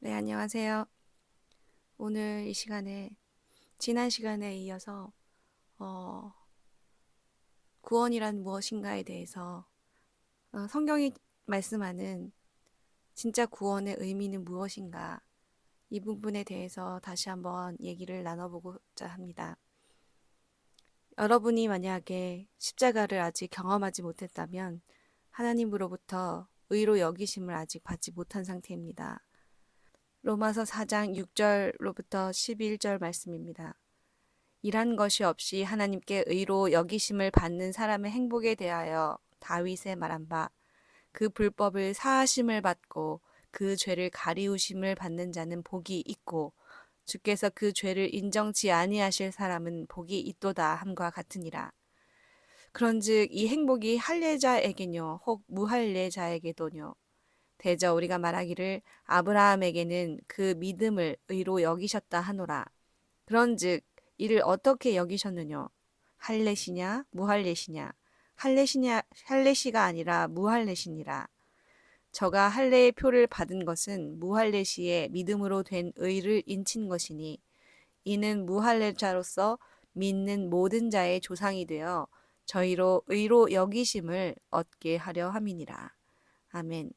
네, 안녕하세요. 오늘 이 시간에 지난 시간에 이어서 어, 구원이란 무엇인가에 대해서 어, 성경이 말씀하는 진짜 구원의 의미는 무엇인가 이 부분에 대해서 다시 한번 얘기를 나눠보고자 합니다. 여러분이 만약에 십자가를 아직 경험하지 못했다면 하나님으로부터 의로 여기심을 아직 받지 못한 상태입니다. 로마서 4장 6절로부터 11절 말씀입니다. 일한 것이 없이 하나님께 의로 여기심을 받는 사람의 행복에 대하여 다윗의 말한 바 그 불법을 사하심을 받고 그 죄를 가리우심을 받는 자는 복이 있고 주께서 그 죄를 인정치 아니하실 사람은 복이 있도다 함과 같으니라. 그런즉 이 행복이 할례자에게뇨 혹 무할례자에게도뇨 대저 우리가 말하기를 아브라함에게는 그 믿음을 의로 여기셨다 하노라. 그런즉 이를 어떻게 여기셨느냐? 할례시냐 무할례시냐? 할례시냐 할례시가 아니라 무할례시니라. 저가 할례의 표를 받은 것은 무할례시의 믿음으로 된 의를 인친 것이니 이는 무할례자로서 믿는 모든 자의 조상이 되어 저희로 의로 여기심을 얻게 하려 함이니라. 아멘.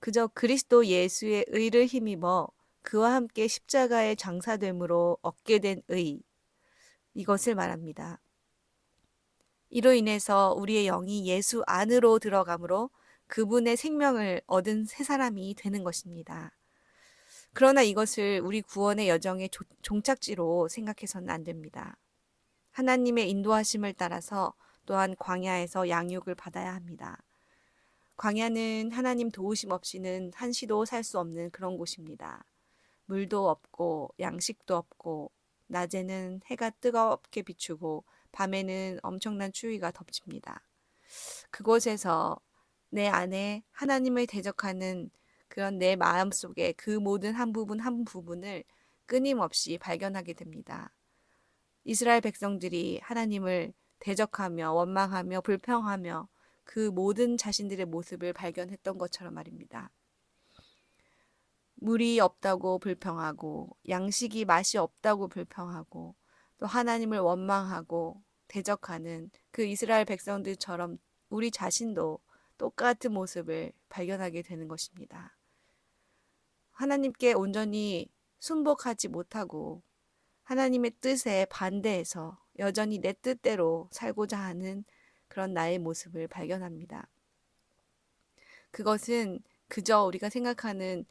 그저 그리스도 예수의 의를 힘입어 그와 함께 십자가에 장사됨으로 얻게 된 의. 이것을 말합니다. 이로 인해서 우리의 영이 예수 안으로 들어가므로 그분의 생명을 얻은 새 사람이 되는 것입니다. 그러나 이것을 우리 구원의 여정의 종착지로 생각해서는 안 됩니다. 하나님의 인도하심을 따라서 또한 광야에서 양육을 받아야 합니다. 광야는 하나님 도우심 없이는 한시도 살 수 없는 그런 곳입니다. 물도 없고 양식도 없고 낮에는 해가 뜨겁게 비추고 밤에는 엄청난 추위가 덮칩니다. 그곳에서 내 안에 하나님을 대적하는 그런 내 마음 속에 그 모든 한 부분 한 부분을 끊임없이 발견하게 됩니다. 이스라엘 백성들이 하나님을 대적하며 원망하며 불평하며 그 모든 자신들의 모습을 발견했던 것처럼 말입니다. 물이 없다고 불평하고 양식이 맛이 없다고 불평하고 또 하나님을 원망하고 대적하는 그 이스라엘 백성들처럼 우리 자신도 똑같은 모습을 발견하게 되는 것입니다. 하나님께 온전히 순복하지 못하고 하나님의 뜻에 반대해서 여전히 내 뜻대로 살고자 하는 그런 나의 모습을 발견합니다. 그것은 그저 우리가 생각하는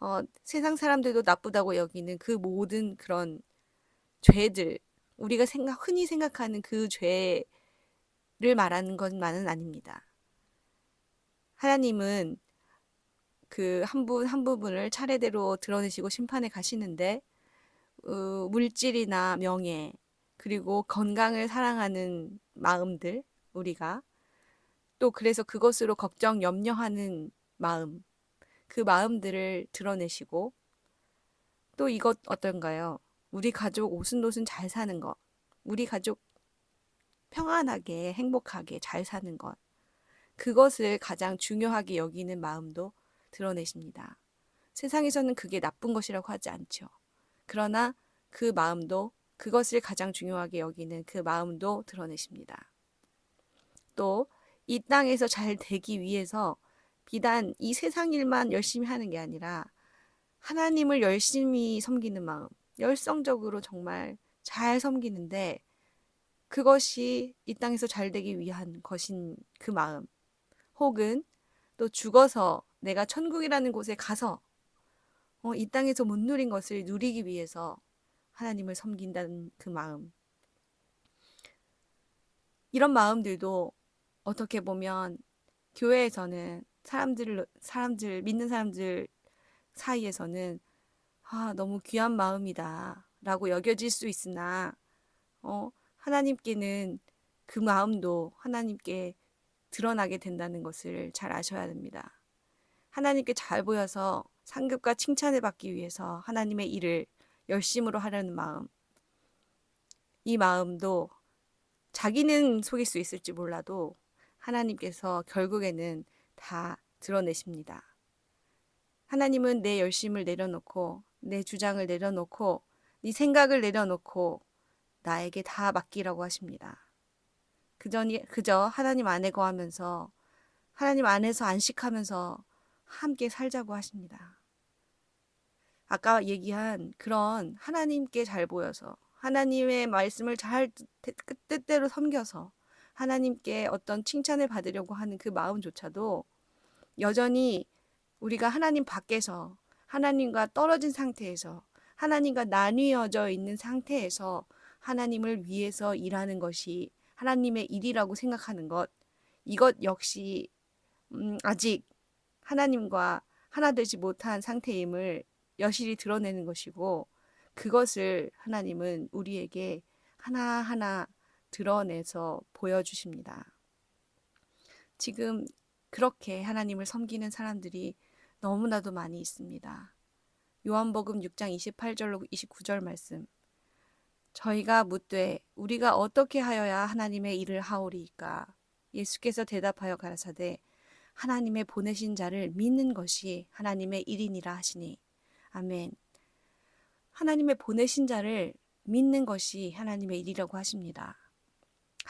어, 세상 사람들도 나쁘다고 여기는 그 모든 그런 죄들, 우리가 생각, 흔히 생각하는 그 죄를 말하는 것만은 아닙니다. 하나님은 그한 부, 한 부분을 차례대로 드러내시고 심판에 가시는데, 어, 물질이나 명예, 그리고 건강을 사랑하는 마음들, 우리가 또 그래서 그것으로 걱정, 염려하는 마음, 그 마음들을 드러내시고 또 이것 어떤가요? 우리 가족 오순도순 잘 사는 것, 우리 가족 평안하게 행복하게 잘 사는 것, 그것을 가장 중요하게 여기는 마음도 드러내십니다. 세상에서는 그게 나쁜 것이라고 하지 않죠. 그러나 그 마음도 그것을 가장 중요하게 여기는 그 마음도 드러내십니다. 또 이 땅에서 잘 되기 위해서 비단 이 세상 일만 열심히 하는 게 아니라 하나님을 열심히 섬기는 마음, 열성적으로 정말 잘 섬기는데 그것이 이 땅에서 잘 되기 위한 것인 그 마음, 혹은 또 죽어서 내가 천국이라는 곳에 가서 어, 이 땅에서 못 누린 것을 누리기 위해서 하나님을 섬긴다는 그 마음. 이런 마음들도 어떻게 보면 교회에서는 사람들 사람들 믿는 사람들 사이에서는 아, 너무 귀한 마음이다라고 여겨질 수 있으나 어, 하나님께는 그 마음도 하나님께 드러나게 된다는 것을 잘 아셔야 됩니다. 하나님께 잘 보여서 상급과 칭찬을 받기 위해서 하나님의 일을 열심으로 하려는 마음. 이 마음도 자기는 속일 수 있을지 몰라도 하나님께서 결국에는 다 드러내십니다. 하나님은 내 열심을 내려놓고 내 주장을 내려놓고 네 생각을 내려놓고 나에게 다 맡기라고 하십니다. 그저, 그저 하나님 안에 거하면서 하나님 안에서 안식하면서 함께 살자고 하십니다. 아까 얘기한 그런 하나님께 잘 보여서 하나님의 말씀을 잘 뜻대로 섬겨서 하나님께 어떤 칭찬을 받으려고 하는 그 마음조차도 여전히 우리가 하나님 밖에서 하나님과 떨어진 상태에서 하나님과 나뉘어져 있는 상태에서 하나님을 위해서 일하는 것이 하나님의 일이라고 생각하는 것 이것 역시 음, 아직 하나님과 하나 되지 못한 상태임을 여실히 드러내는 것이고 그것을 하나님은 우리에게 하나하나 드러내서 보여주십니다. 지금 그렇게 하나님을 섬기는 사람들이 너무나도 많이 있습니다. 요한복음 6장 28절로 29절 말씀. 저희가 묻되 우리가 어떻게 하여야 하나님의 일을 하오리이까? 예수께서 대답하여 가라사대 하나님의 보내신 자를 믿는 것이 하나님의 일이니라 하시니 아멘. 하나님의 보내신 자를 믿는 것이 하나님의 일이라고 하십니다.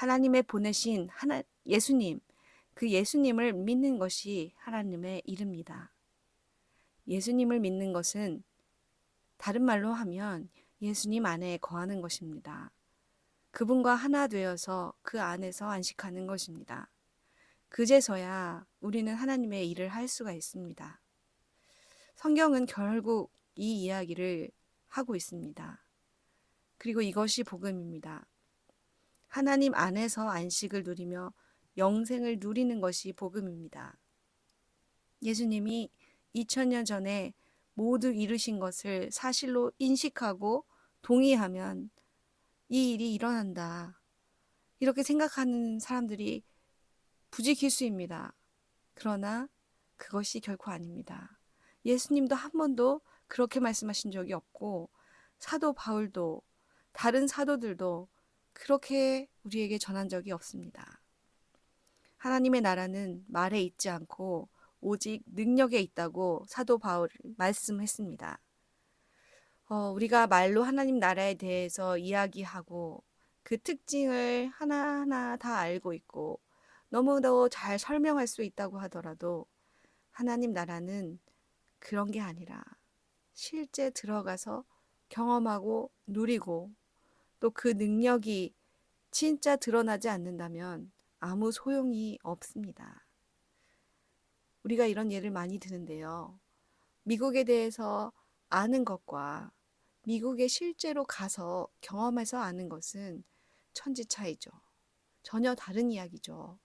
하나님의 보내신 하나 예수님 그 예수님을 믿는 것이 하나님의 일입니다. 예수님을 믿는 것은 다른 말로 하면 예수님 안에 거하는 것입니다. 그분과 하나 되어서 그 안에서 안식하는 것입니다. 그제서야 우리는 하나님의 일을 할 수가 있습니다. 성경은 결국 이 이야기를 하고 있습니다. 그리고 이것이 복음입니다. 하나님 안에서 안식을 누리며 영생을 누리는 것이 복음입니다. 예수님이 2000년 전에 모두 이루신 것을 사실로 인식하고 동의하면 이 일이 일어난다. 이렇게 생각하는 사람들이 부지기수입니다. 그러나 그것이 결코 아닙니다. 예수님도 한 번도 그렇게 말씀하신 적이 없고 사도 바울도 다른 사도들도 그렇게 우리에게 전한 적이 없습니다. 하나님의 나라는 말에 있지 않고 오직 능력에 있다고 사도 바울이 말씀했습니다. 어, 우리가 말로 하나님 나라에 대해서 이야기하고 그 특징을 하나하나 다 알고 있고 너무도 잘 설명할 수 있다고 하더라도 하나님 나라는 그런 게 아니라 실제 들어가서 경험하고 누리고 또 그 능력이 진짜 드러나지 않는다면 아무 소용이 없습니다. 우리가 이런 예를 많이 드는데요. 미국에 대해서 아는 것과 미국에 실제로 가서 경험해서 아는 것은 천지 차이죠. 전혀 다른 이야기죠.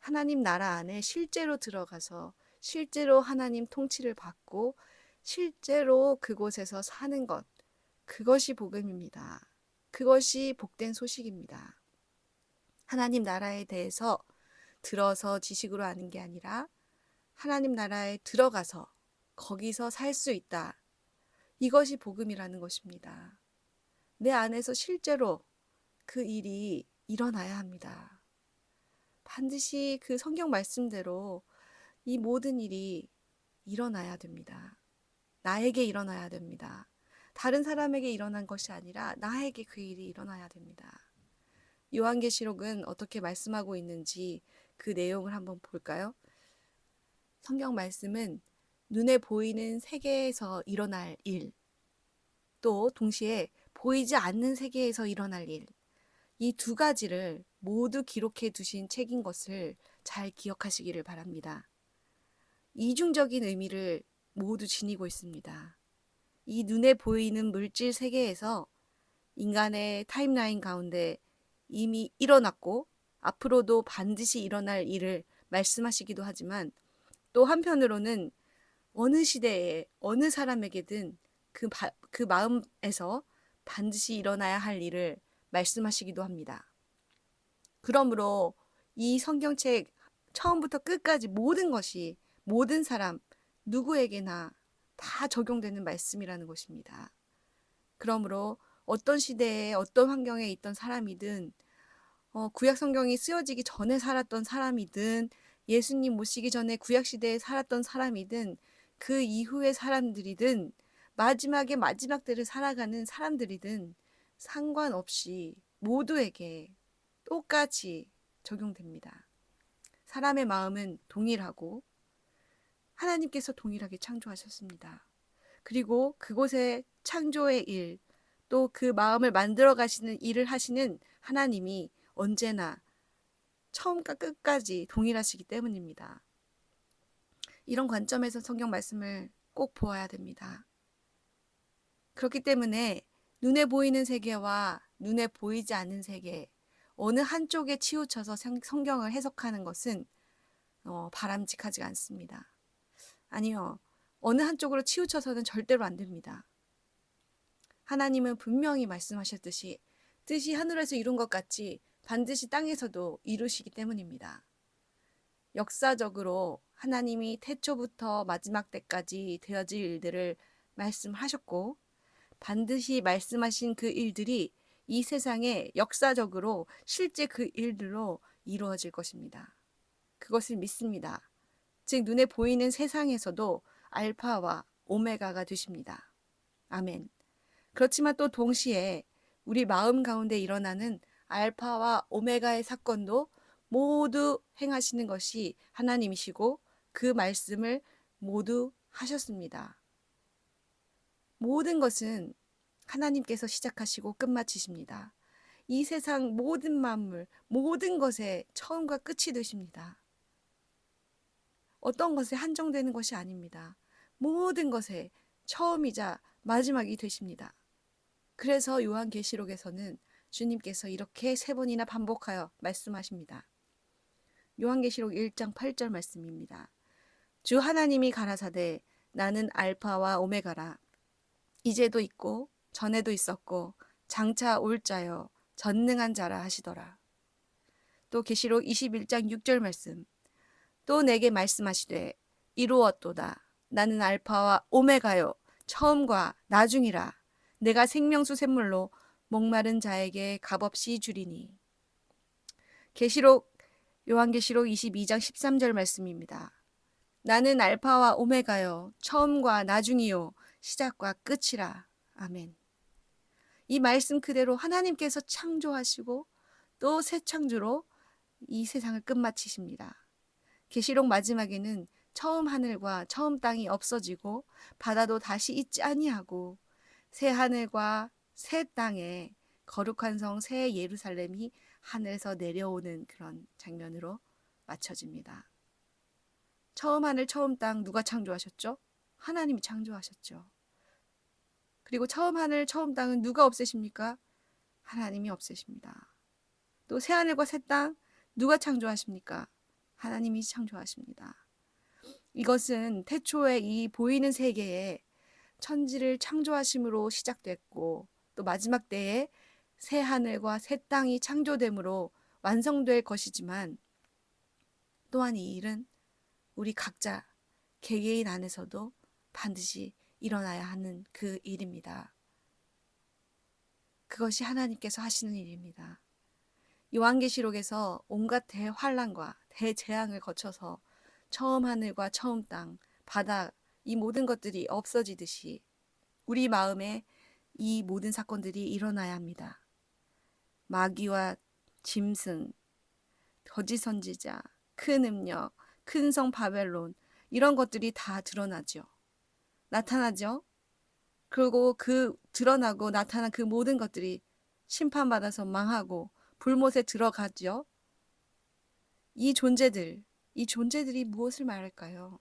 하나님 나라 안에 실제로 들어가서 실제로 하나님 통치를 받고 실제로 그곳에서 사는 것, 그것이 복음입니다. 그것이 복된 소식입니다. 하나님 나라에 대해서 들어서 지식으로 아는 게 아니라 하나님 나라에 들어가서 거기서 살 수 있다. 이것이 복음이라는 것입니다. 내 안에서 실제로 그 일이 일어나야 합니다. 반드시 그 성경 말씀대로 이 모든 일이 일어나야 됩니다. 나에게 일어나야 됩니다. 다른 사람에게 일어난 것이 아니라 나에게 그 일이 일어나야 됩니다. 요한계시록은 어떻게 말씀하고 있는지 그 내용을 한번 볼까요? 성경 말씀은 눈에 보이는 세계에서 일어날 일, 또 동시에 보이지 않는 세계에서 일어날 일, 이 두 가지를 모두 기록해 두신 책인 것을 잘 기억하시기를 바랍니다. 이중적인 의미를 모두 지니고 있습니다. 이 눈에 보이는 물질 세계에서 인간의 타임라인 가운데 이미 일어났고 앞으로도 반드시 일어날 일을 말씀하시기도 하지만 또 한편으로는 어느 시대에 어느 사람에게든 그, 바, 그 마음에서 반드시 일어나야 할 일을 말씀하시기도 합니다. 그러므로 이 성경책 처음부터 끝까지 모든 것이 모든 사람 누구에게나 다 적용되는 말씀이라는 것입니다. 그러므로 어떤 시대에 어떤 환경에 있던 사람이든 어, 구약 성경이 쓰여지기 전에 살았던 사람이든 예수님 모시기 전에 구약 시대에 살았던 사람이든 그 이후의 사람들이든 마지막에 마지막 때를 살아가는 사람들이든 상관없이 모두에게 똑같이 적용됩니다. 사람의 마음은 동일하고 하나님께서 동일하게 창조하셨습니다. 그리고 그곳에 창조의 일, 또 그 마음을 만들어 가시는 일을 하시는 하나님이 언제나 처음과 끝까지 동일하시기 때문입니다. 이런 관점에서 성경 말씀을 꼭 보아야 됩니다. 그렇기 때문에 눈에 보이는 세계와 눈에 보이지 않는 세계, 어느 한쪽에 치우쳐서 성- 성경을 해석하는 것은 어, 바람직하지 않습니다. 아니요. 어느 한쪽으로 치우쳐서는 절대로 안 됩니다. 하나님은 분명히 말씀하셨듯이 뜻이 하늘에서 이룬 것 같이 반드시 땅에서도 이루시기 때문입니다. 역사적으로 하나님이 태초부터 마지막 때까지 되어질 일들을 말씀하셨고 반드시 말씀하신 그 일들이 이 세상에 역사적으로 실제 그 일들로 이루어질 것입니다. 그것을 믿습니다. 즉 눈에 보이는 세상에서도 알파와 오메가가 되십니다. 아멘. 그렇지만 또 동시에 우리 마음 가운데 일어나는 알파와 오메가의 사건도 모두 행하시는 것이 하나님이시고 그 말씀을 모두 하셨습니다. 모든 것은 하나님께서 시작하시고 끝마치십니다. 이 세상 모든 만물, 모든 것의 처음과 끝이 되십니다. 어떤 것에 한정되는 것이 아닙니다. 모든 것의 처음이자 마지막이 되십니다. 그래서 요한계시록에서는 주님께서 이렇게 세 번이나 반복하여 말씀하십니다. 요한계시록 1장 8절 말씀입니다. 주 하나님이 가라사대 나는 알파와 오메가라 이제도 있고 전에도 있었고 장차 올 자여 전능한 자라 하시더라. 또 계시록 21장 6절 말씀 또 내게 말씀하시되 이루었도다. 나는 알파와 오메가요. 처음과 나중이라. 내가 생명수 샘물로 목마른 자에게 값없이 주리니. 계시록 요한계시록 22장 13절 말씀입니다. 나는 알파와 오메가요. 처음과 나중이요. 시작과 끝이라. 아멘. 이 말씀 그대로 하나님께서 창조하시고 또 새 창조로 이 세상을 끝마치십니다. 계시록 마지막에는 처음 하늘과 처음 땅이 없어지고 바다도 다시 있지 아니하고 새 하늘과 새 땅에 거룩한 성 새 예루살렘이 하늘에서 내려오는 그런 장면으로 맞춰집니다. 처음 하늘 처음 땅 누가 창조하셨죠? 하나님이 창조하셨죠. 그리고 처음 하늘 처음 땅은 누가 없애십니까? 하나님이 없애십니다. 또 새 하늘과 새 땅 누가 창조하십니까? 하나님이 창조하십니다. 이것은 태초에 이 보이는 세계에 천지를 창조하심으로 시작됐고 또 마지막 때에 새 하늘과 새 땅이 창조됨으로 완성될 것이지만 또한 이 일은 우리 각자 개개인 안에서도 반드시 일어나야 하는 그 일입니다. 그것이 하나님께서 하시는 일입니다. 요한계시록에서 온갖 대환란과 대재앙을 거쳐서 처음 하늘과 처음 땅, 바다 이 모든 것들이 없어지듯이 우리 마음에 이 모든 사건들이 일어나야 합니다. 마귀와 짐승, 거짓 선지자, 큰 음력, 큰 성 바벨론 이런 것들이 다 드러나죠. 나타나죠. 그리고 그 드러나고 나타난 그 모든 것들이 심판받아서 망하고 불못에 들어가죠. 이 존재들, 이 존재들이 무엇을 말할까요?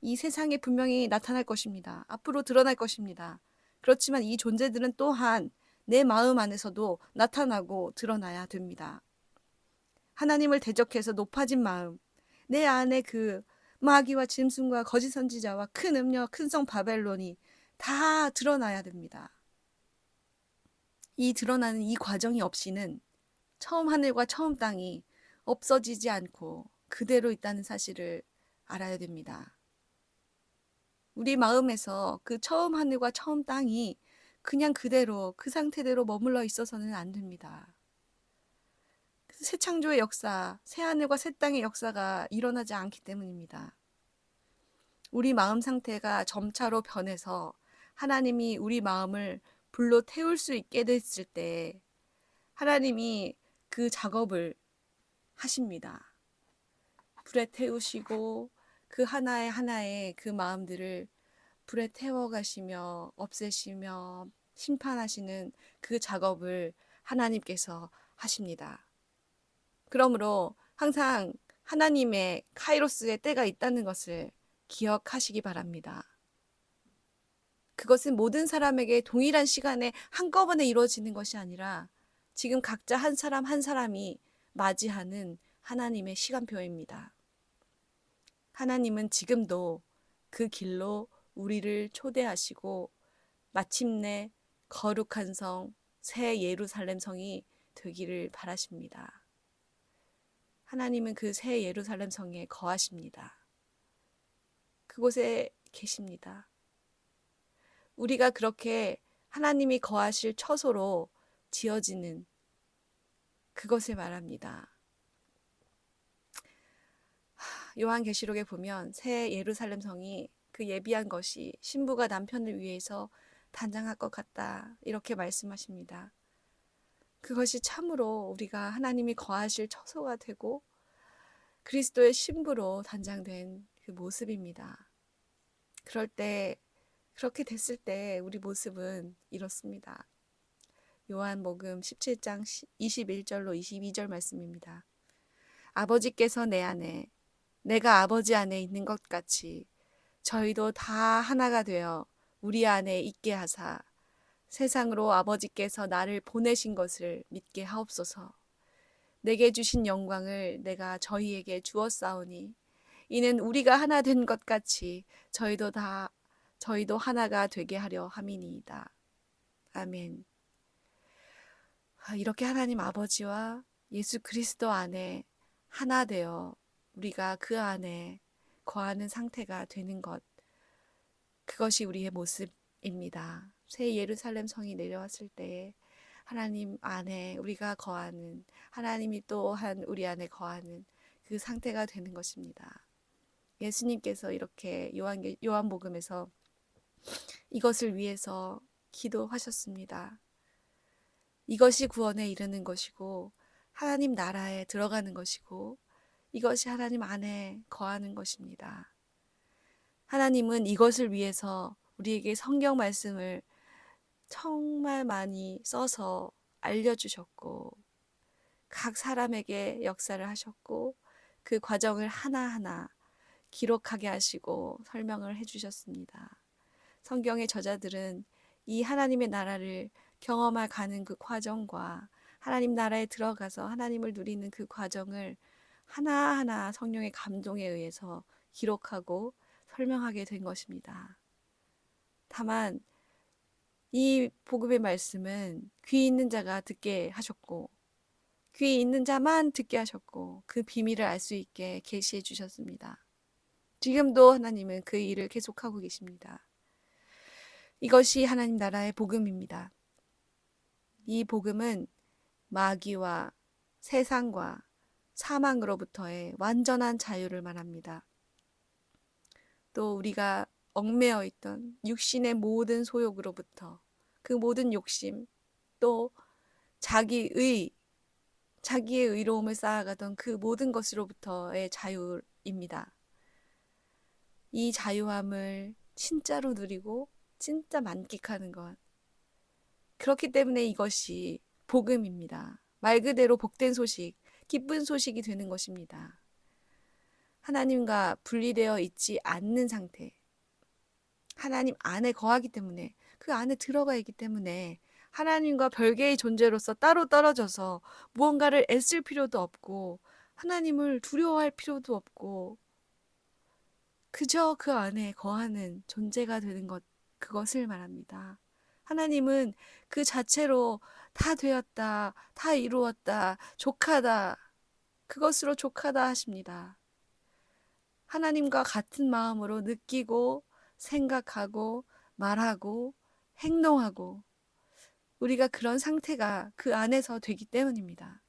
이 세상에 분명히 나타날 것입니다. 앞으로 드러날 것입니다. 그렇지만 이 존재들은 또한 내 마음 안에서도 나타나고 드러나야 됩니다. 하나님을 대적해서 높아진 마음, 내 안에 그 마귀와 짐승과 거짓 선지자와 큰 음녀, 큰 성 바벨론이 다 드러나야 됩니다. 이 드러나는 이 과정이 없이는 처음 하늘과 처음 땅이 없어지지 않고 그대로 있다는 사실을 알아야 됩니다. 우리 마음에서 그 처음 하늘과 처음 땅이 그냥 그대로 그 상태대로 머물러 있어서는 안 됩니다. 새 창조의 역사, 새 하늘과 새 땅의 역사가 일어나지 않기 때문입니다. 우리 마음 상태가 점차로 변해서 하나님이 우리 마음을 불로 태울 수 있게 됐을 때 하나님이 그 작업을 하십니다. 불에 태우시고 그 하나의 하나의 그 마음들을 불에 태워 가시며 없애시며 심판하시는 그 작업을 하나님께서 하십니다. 그러므로 항상 하나님의 카이로스의 때가 있다는 것을 기억하시기 바랍니다. 그것은 모든 사람에게 동일한 시간에 한꺼번에 이루어지는 것이 아니라 지금 각자 한 사람 한 사람이 맞이하는 하나님의 시간표입니다. 하나님은 지금도 그 길로 우리를 초대하시고 마침내 거룩한 성, 새 예루살렘 성이 되기를 바라십니다. 하나님은 그 새 예루살렘 성에 거하십니다. 그곳에 계십니다. 우리가 그렇게 하나님이 거하실 처소로 지어지는 그것을 말합니다. 요한계시록에 보면 새 예루살렘 성이 그 예비한 것이 신부가 남편을 위해서 단장할 것 같다. 이렇게 말씀하십니다. 그것이 참으로 우리가 하나님이 거하실 처소가 되고 그리스도의 신부로 단장된 그 모습입니다. 그럴 때, 그렇게 됐을 때 우리 모습은 이렇습니다. 요한복음 17장 21절로 22절 말씀입니다. 아버지께서 내 안에, 내가 아버지 안에 있는 것 같이 저희도 다 하나가 되어 우리 안에 있게 하사 세상으로 아버지께서 나를 보내신 것을 믿게 하옵소서. 내게 주신 영광을 내가 저희에게 주었사오니 이는 우리가 하나 된 것 같이 저희도 다 저희도 하나가 되게 하려 함이니이다. 아멘. 아, 이렇게 하나님 아버지와 예수 그리스도 안에 하나 되어 우리가 그 안에 거하는 상태가 되는 것. 그것이 우리의 모습입니다. 새 예루살렘 성이 내려왔을 때 하나님 안에 우리가 거하는 하나님이 또한 우리 안에 거하는 그 상태가 되는 것입니다. 예수님께서 이렇게 요한 요한복음에서 이것을 위해서 기도하셨습니다. 이것이 구원에 이르는 것이고 하나님 나라에 들어가는 것이고 이것이 하나님 안에 거하는 것입니다. 하나님은 이것을 위해서 우리에게 성경 말씀을 정말 많이 써서 알려주셨고, 각 사람에게 역사를 하셨고, 그 과정을 하나하나 기록하게 하시고 설명을 해주셨습니다. 성경의 저자들은 이 하나님의 나라를 경험할 가는 그 과정과 하나님 나라에 들어가서 하나님을 누리는 그 과정을 하나하나 성령의 감동에 의해서 기록하고 설명하게 된 것입니다. 다만 이 복음의 말씀은 귀 있는 자가 듣게 하셨고 귀 있는 자만 듣게 하셨고 그 비밀을 알 수 있게 계시해 주셨습니다. 지금도 하나님은 그 일을 계속하고 계십니다. 이것이 하나님 나라의 복음입니다. 이 복음은 마귀와 세상과 사망으로부터의 완전한 자유를 말합니다. 또 우리가 얽매여 있던 육신의 모든 소욕으로부터 그 모든 욕심 또 자기의 자기의 의로움을 쌓아가던 그 모든 것으로부터의 자유입니다. 이 자유함을 진짜로 누리고 진짜 만끽하는 것. 그렇기 때문에 이것이 복음입니다. 말 그대로 복된 소식, 기쁜 소식이 되는 것입니다. 하나님과 분리되어 있지 않는 상태. 하나님 안에 거하기 때문에 그 안에 들어가 있기 때문에 하나님과 별개의 존재로서 따로 떨어져서 무언가를 애쓸 필요도 없고 하나님을 두려워할 필요도 없고 그저 그 안에 거하는 존재가 되는 것 그것을 말합니다. 하나님은 그 자체로 다 되었다, 다 이루었다, 족하다, 그것으로 족하다 하십니다. 하나님과 같은 마음으로 느끼고 생각하고 말하고 행동하고 우리가 그런 상태가 그 안에서 되기 때문입니다.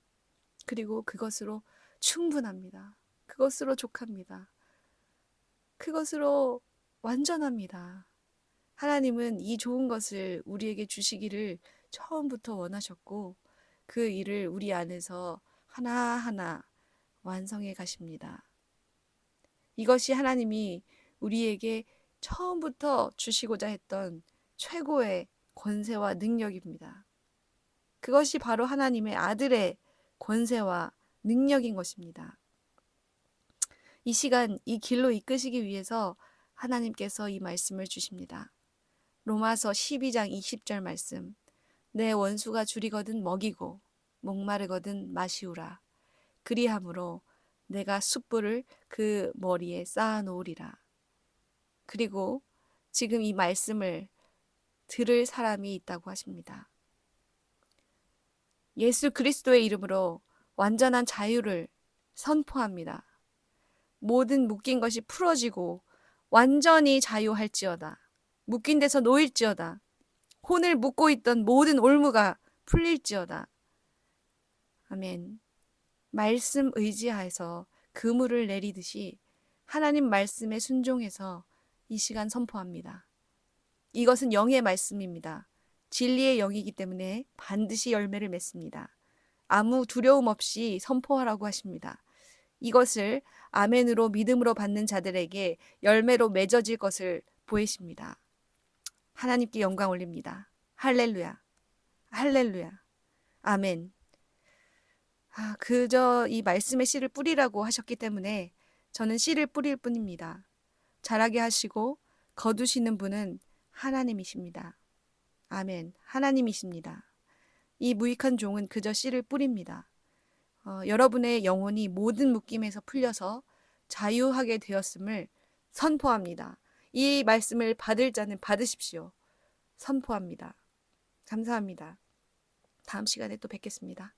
그리고 그것으로 충분합니다. 그것으로 족합니다. 그것으로 완전합니다. 하나님은 이 좋은 것을 우리에게 주시기를 처음부터 원하셨고 그 일을 우리 안에서 하나하나 완성해 가십니다. 이것이 하나님이 우리에게 처음부터 주시고자 했던 최고의 권세와 능력입니다. 그것이 바로 하나님의 아들의 권세와 능력인 것입니다. 이 시간 이 길로 이끄시기 위해서 하나님께서 이 말씀을 주십니다. 로마서 12장 20절 말씀. 내 원수가 줄이거든 먹이고 목마르거든 마시우라. 그리함으로 내가 숯불을 그 머리에 쌓아 놓으리라. 그리고 지금 이 말씀을 들을 사람이 있다고 하십니다. 예수 그리스도의 이름으로 완전한 자유를 선포합니다. 모든 묶인 것이 풀어지고 완전히 자유할지어다. 묶인 데서 놓일지어다. 혼을 묶고 있던 모든 올무가 풀릴지어다. 아멘. 말씀 의지하여서 그물을 내리듯이 하나님 말씀에 순종해서 이 시간 선포합니다. 이것은 영의 말씀입니다. 진리의 영이기 때문에 반드시 열매를 맺습니다. 아무 두려움 없이 선포하라고 하십니다. 이것을 아멘으로 믿음으로 받는 자들에게 열매로 맺어질 것을 보이십니다. 하나님께 영광 올립니다. 할렐루야. 할렐루야. 아멘. 아, 그저 이 말씀의 씨를 뿌리라고 하셨기 때문에 저는 씨를 뿌릴 뿐입니다. 자라게 하시고 거두시는 분은 하나님이십니다. 아멘. 하나님이십니다. 이 무익한 종은 그저 씨를 뿌립니다. 어, 여러분의 영혼이 모든 묶임에서 풀려서 자유하게 되었음을 선포합니다. 이 말씀을 받을 자는 받으십시오. 선포합니다. 감사합니다. 다음 시간에 또 뵙겠습니다.